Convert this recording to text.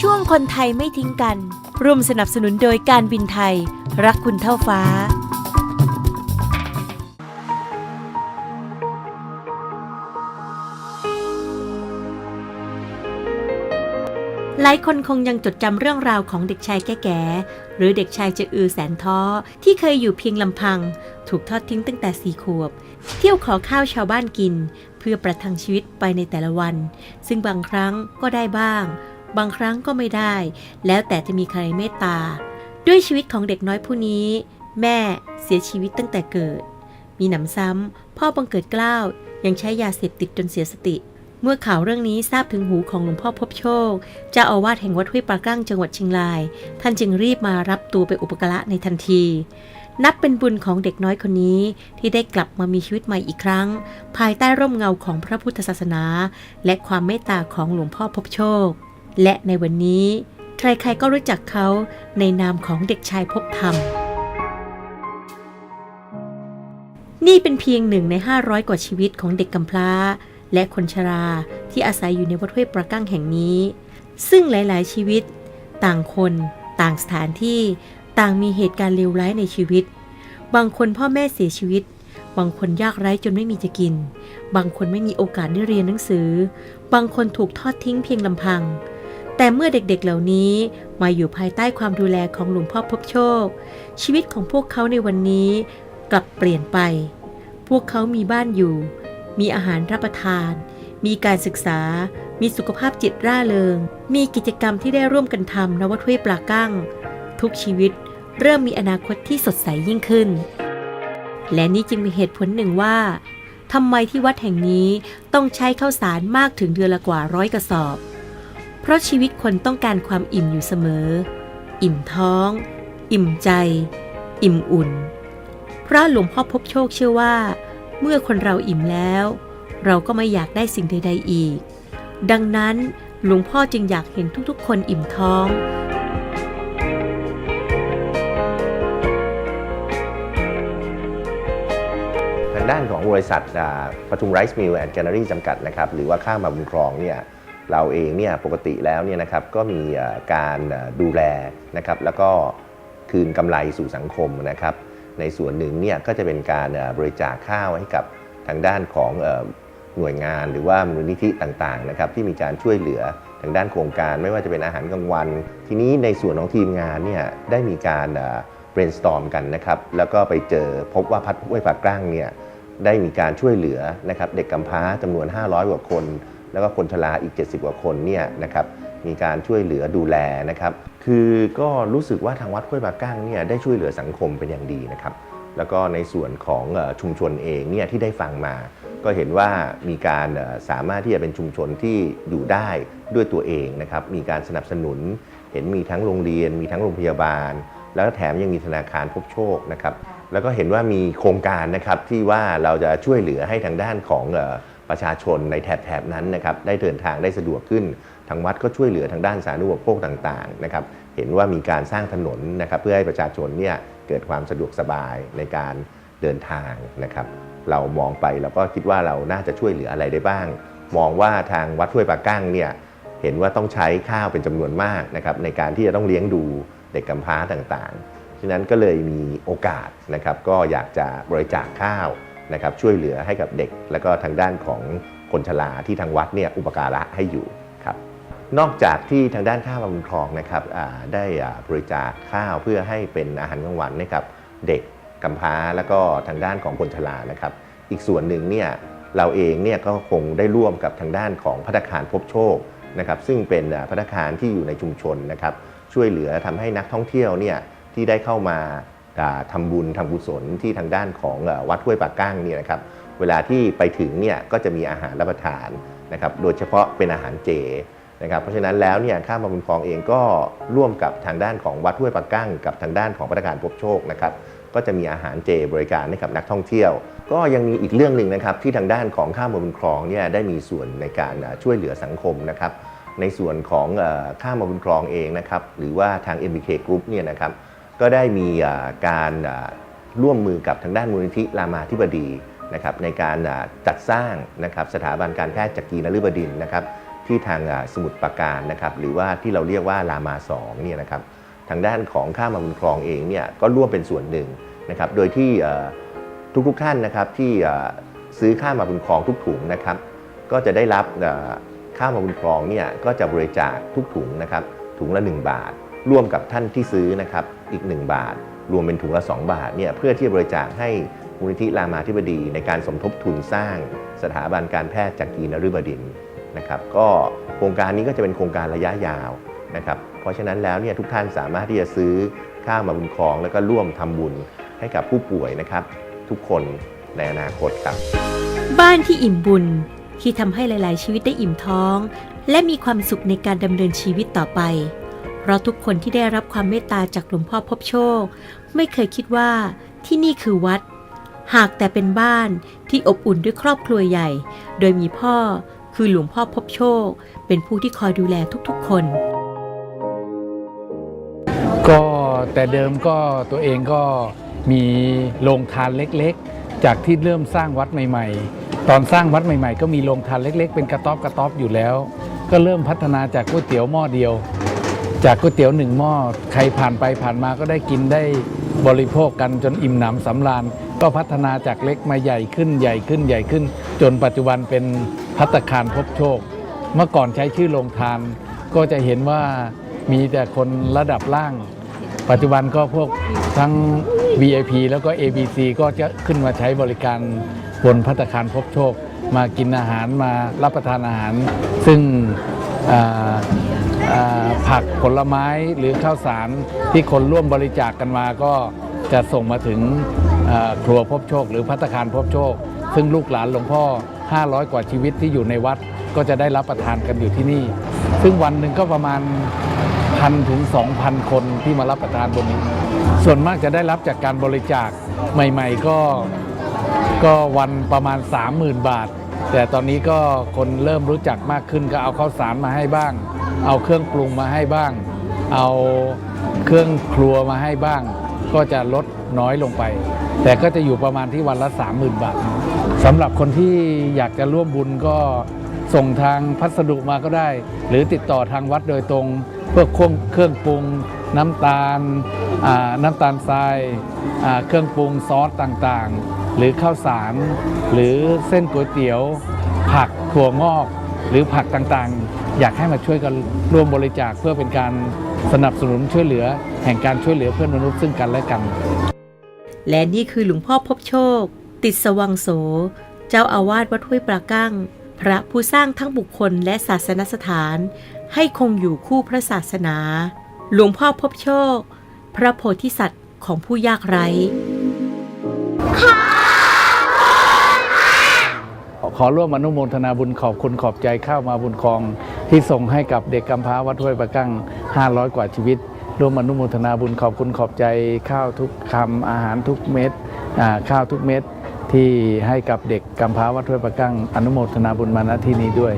ช่วงคนไทยไม่ทิ้งกัน ร่วมสนับสนุนโดยการบินไทย รักคุณเท่าฟ้า หลายคนคงยังจดจำเรื่องราวของเด็กชายแก่ๆหรือเด็กชายเจอือแสนท้อ ที่เคยอยู่เพียงลำพัง ถูกทอดทิ้งตั้งแต่สี่ขวบ เที่ยวขอข้าวชาวบ้านกิน เพื่อประทังชีวิตไปในแต่ละวัน ซึ่งบางครั้งก็ได้บ้าง บางครั้งก็ไม่ได้ แล้วแต่จะมีใครเมตตา ด้วยชีวิตของเด็กน้อยผู้นี้ แม่เสียชีวิตตั้งแต่เกิด มีหนำซ้ำพ่อบังเกิดกล้าว ยังใช้ยาเสพติดจนเสียสติ เมื่อข่าวเรื่องนี้ทราบถึงหูของหลวงพ่อพบโชค เจ้าอาวาสแห่งวัดห้วยปลากั้งจังหวัดเชียงราย ท่านจึงรีบมารับตัวไปอุปการะในทันทีนับเป็นบุญของเด็กน้อยคนนี้ที่ได้กลับมามีชีวิตใหม่อีกครั้ง ภายใต้ร่มเงาของพระพุทธศาสนา และความเมตตาของหลวงพ่อพบโชค และในวันนี้ ใครๆก็รู้จักเขาในนามของเด็กชายพบธรรม นี่เป็นเพียงหนึ่งใน 500 กว่าชีวิตของเด็กกำพร้า และคนชราที่อาศัยอยู่ในวัดห้วยปรากั้งแห่งนี้ ซึ่งหลายๆ ชีวิต ต่างคน ต่างสถานที่ ต่างมีเหตุการณ์เลวร้ายในชีวิต บางคนพ่อแม่เสียชีวิตบางคนยากไร้จนไม่มีจะกิน บางคนไม่มีโอกาสได้เรียนหนังสือ บางคนถูกทอดทิ้งเพียงลำพัง แต่เมื่อเด็กๆเหล่านี้มาอยู่ภายใต้ความดูแลของหลวงพ่อพบโชค ชีวิตของพวกเขาในวันนี้กลับเปลี่ยนไป พวกเขามีบ้านอยู่ มีอาหารรับประทาน มีการศึกษา มีสุขภาพจิตร่าเริง มีกิจกรรมที่ได้ร่วมกันทำนวัดห้วยปลากั้ง ทุกชีวิตเริ่มมีอนาคตที่สดใสยิ่งขึ้น และนี่จึงมีเหตุผลหนึ่งว่าทำไมที่วัดแห่งนี้ต้องใช้ข้าวสารมากถึงเดือนละกว่าร้อยกระสอบ ราะชีวิตคนต้องการความอิ่มอยู่เสมอ อิ่มท้อง อิ่มใจ อิ่มอุ่น พระหลวงพ่อพบโชคเชื่อว่า เมื่อคนเราอิ่มแล้ว เราก็ไม่อยากได้สิ่งใด ๆ อีก ดังนั้นหลวงพ่อจึงอยากเห็นทุกๆ คนอิ่มท้องทางด้านของบริษัทปทุมไรซ์มิลแอนด์แกลเลอรี่จำกัดนะครับ หรือว่าข้างมาบุญครองเนี่ย เราเองเนี่ยปกติแล้วเนี่ยนะครับก็มีการดูแลนะครับแล้วก็คืนกำไรสู่สังคมนะครับ ในส่วนหนึ่งเนี่ยก็จะเป็นการบริจาคข้าวให้กับทางด้านของหน่วยงานหรือว่ามูลนิธิต่างๆนะครับที่มีการช่วยเหลือทางด้านโครงการไม่ว่าจะเป็นอาหารกลางวัน ทีนี้ในส่วนของทีมงานเนี่ยได้มีการ brainstorm กันนะครับแล้วก็ไปเจอพบว่าพัดห้วยปากกล้างเนี่ยได้มีการช่วยเหลือนะครับเด็กกำพร้าจำนวน 500 กว่าคน แล้วก็คนชราอีก 70 กว่าคนเนี่ยนะครับมีการช่วยเหลือดูแลนะครับ คือก็รู้สึกว่าทางวัดห้วยปากก้างเนี่ยได้ช่วยเหลือสังคมเป็นอย่างดีนะครับ แล้วก็ในส่วนของชุมชนเองเนี่ยที่ได้ฟังมา ก็เห็นว่ามีการสามารถที่จะเป็นชุมชนที่อยู่ได้ด้วยตัวเองนะครับ มีการสนับสนุน เห็นมีทั้งโรงเรียน มีทั้งโรงพยาบาล แล้วแถมยังมีธนาคารพบโชคนะครับ แล้วก็เห็นว่ามีโครงการนะครับที่ว่าเราจะช่วยเหลือให้ทางด้านของ ประชาชนในแถบๆนั้นนะครับได้เดินทางได้สะดวกขึ้น ทางวัดก็ช่วยเหลือทางด้านสาธารณูปโภคต่างๆนะครับเห็นว่ามีการสร้างถนนนะครับเพื่อให้ประชาชนเนี่ยเกิดความสะดวกสบายในการเดินทางนะครับ เรามองไปเราก็คิดว่าเราน่าจะช่วยเหลืออะไรได้บ้าง มองว่าทางวัดห้วยปากกั้งเนี่ยเห็นว่าต้องใช้ข้าวเป็นจำนวนมากนะครับในการที่จะต้องเลี้ยงดูเด็กกำพร้าต่างๆฉะนั้นก็เลยมีโอกาสนะครับก็อยากจะบริจาคข้าว นะครับช่วยเหลือให้กับเด็ก แล้วก็ทางด้านของคนชราที่ทางวัดเนี่ยอุปการะให้อยู่ครับนอกจากที่ทางด้านข้าวบำรุงคลองนะครับได้บริจาคข้าวเพื่อให้เป็นอาหารกลางวันให้กับเด็กกำพร้าแล้วก็ทางด้านของคนชรานะครับ อีกส่วนหนึ่งเนี่ยเราเองเนี่ยก็คงได้ร่วมกับทางด้านของพัฒคารพบโชคนะครับซึ่งเป็นพัฒคารที่อยู่ในชุมชนนะครับช่วยเหลือทำให้นักท่องเที่ยวเนี่ยที่ได้เข้ามา อ่าทำบุญทำกุศลที่ทางด้านของวัดห้วยปากก้างเนี่ยนะครับเวลาที่ไปถึงเนี่ยก็จะมีอาหารรับประทานนะครับโดยเฉพาะเป็นอาหารเจนะครับเพราะฉะนั้นแล้วเนี่ยข้ามมาบุญคลองเองก็ร่วมกับทางด้านของวัดห้วยปากกั้งกับทางด้านของพัฒการพบโชคนะครับก็จะมีอาหารเจบริการให้กับนักท่องเที่ยว ก็ยังมีอีกเรื่องหนึ่งนะครับที่ทางด้านของข้ามมาบุญคลองเนี่ยได้มีส่วนในการช่วยเหลือสังคมนะครับในส่วนของเอ่อข้ามมาบุญคลองเองนะครับหรือว่าทาง MBK Group เนี่ยนะครับ ก็ได้มีการร่วมมือกับทางด้านมูลนิธิรามาธิบดีนะครับในการจัดสร้างนะครับสถาบันการแพทย์จักรีนฤบดินนะครับที่ทางสมุทรปราการนะครับหรือว่าที่เราเรียกว่ารามา2เนี่ยนะครับทางด้านของข้าวมาบุญครองเองเนี่ยก็ร่วมเป็นส่วนหนึ่งนะครับโดยที่ทุกๆท่านนะครับที่ซื้อข้าวมาบุญครองทุกถุงนะครับก็จะได้รับข้าวมาบุญครองเนี่ยก็จะบริจาคทุกถุงนะครับถุงละ 1 บาท ร่วมกับท่านที่ซื้อนะครับ อีก 1 บาท รวมเป็นถุงละ 2 บาทเนี่ยเพื่อที่บริจาคให้มูลนิธิรามาธิบดี ในการสมทบทุนสร้างสถาบันการแพทย์จากกีนฤบดินนะครับก็โครงการนี้ก็จะเป็นโครงการระยะยาวนะครับเพราะฉะนั้นแล้วเนี่ยทุกท่านสามารถที่จะซื้อข้าวมาบุญครอง แล้วก็ร่วมทำบุญให้กับผู้ป่วยนะครับ ทุกคนในอนาคตครับ บ้านที่อิ่มบุญที่ทำให้หลาย ๆ ชีวิตได้อิ่มท้อง และมีความสุขในการดำเนินชีวิตต่อไป ราะทุกคนที่ได้รับความเมตตาจากหลวงพ่อพบโชค ไม่เคยคิดว่าที่นี่คือวัด หากแต่เป็นบ้านที่อบอุ่นด้วยครอบครัวใหญ่ โดยมีพ่อคือหลวงพ่อพบโชค เป็นผู้ที่คอยดูแลทุกๆคน ก็แต่เดิมก็ตัวเองก็มีโรงทานเล็กๆ จากที่เริ่มสร้างวัดใหม่ ๆ ตอนสร้างวัดใหม่ ๆ ก็มีโรงทานเล็ก ๆ เป็นกระต๊อบกระต๊อบอยู่แล้ว ก็เริ่มพัฒนาจากก๋วยเตี๋ยวหม้อเดียว จากก๋วยเตี๋ยวหนึ่งหม้อใครผ่านไปผ่านมาก็ได้กินได้บริโภคกันจนอิ่มหนำสำราญ ก็พัฒนาจากเล็กมาใหญ่ขึ้นใหญ่ขึ้นใหญ่ขึ้น จนปัจจุบันเป็นพัตตาคารพบโชค เมื่อก่อนใช้ชื่อโรงทาน ก็จะเห็นว่ามีแต่คนระดับล่าง ปัจจุบันก็พวกทั้ง VIP แล้วก็ ABC ก็จะขึ้นมาใช้บริการบนพัตตาคารพบโชค มากินอาหารมารับประทานอาหาร ซึ่ง ผักผลไม้หรือข้าวสารที่คนร่วมบริจาคกันมาก็จะส่งมาถึงครัวพบโชค หรือพัตตาคารพบโชค ซึ่งลูกหลานหลวงพ่อ 500 กว่าชีวิตที่อยู่ในวัดก็จะได้รับประทานกันอยู่ที่นี่ ซึ่งวันหนึ่งก็ประมาณพันถึง 2,000 คนที่มารับประทานบนนี้ ส่วนมากจะได้รับจากการบริจาคใหม่ ๆ ก็ก็วันประมาณ 30,000 บาท แต่ตอนนี้ก็คนเริ่มรู้จักมากขึ้นก็เอาข้าวสารมาให้บ้าง เอาเครื่องปรุงมาให้บ้าง เอาเครื่องครัวมาให้บ้าง ก็จะลดน้อยลงไป แต่ก็จะอยู่ประมาณที่วันละ 30,000 บาทสำหรับคนที่อยากจะร่วมบุญก็ส่งทางพัสดุมาก็ได้ หรือติดต่อทางวัดโดยตรง เพื่อเครื่องเครื่องปรุงน้ำตาลน้ำตาลทรายเครื่องปรุงซอสต่างๆ หรือข้าวสาร หรือเส้นก๋วยเตี๋ยว ผักถั่วงอก หรือผักต่างๆ อยากให้มาช่วยกันร่วมบริจาคเพื่อเป็นการสนับสนุนช่วยเหลือ แห่งการช่วยเหลือเพื่อนมนุษย์ซึ่งกันและกัน และนี่คือหลวงพ่อพบโชค ติดสวังโส เจ้าอาวาสวัดห้วยปรากั้ง พระผู้สร้างทั้งบุคคลและศาสนสถาน ให้คงอยู่คู่พระศาสนา หลวงพ่อพบโชค พระโพธิสัตว์ของผู้ยากไร้ ขอร่วมอนุโมทนาบุญขอบคุณขอบใจข้าวมาบุญคอง ที่ส่งให้กับเด็กกำพร้าวัดห้วยประกั้ง 500 กว่าชีวิต ร่วมอนุโมทนาบุญขอบคุณขอบใจข้าวทุกคำอาหารทุกเม็ดข้าวทุกเม็ดที่ให้กับเด็กกำพร้าวัดห้วยประกั้ง อนุโมทนาบุญมาณที่นี้ด้วย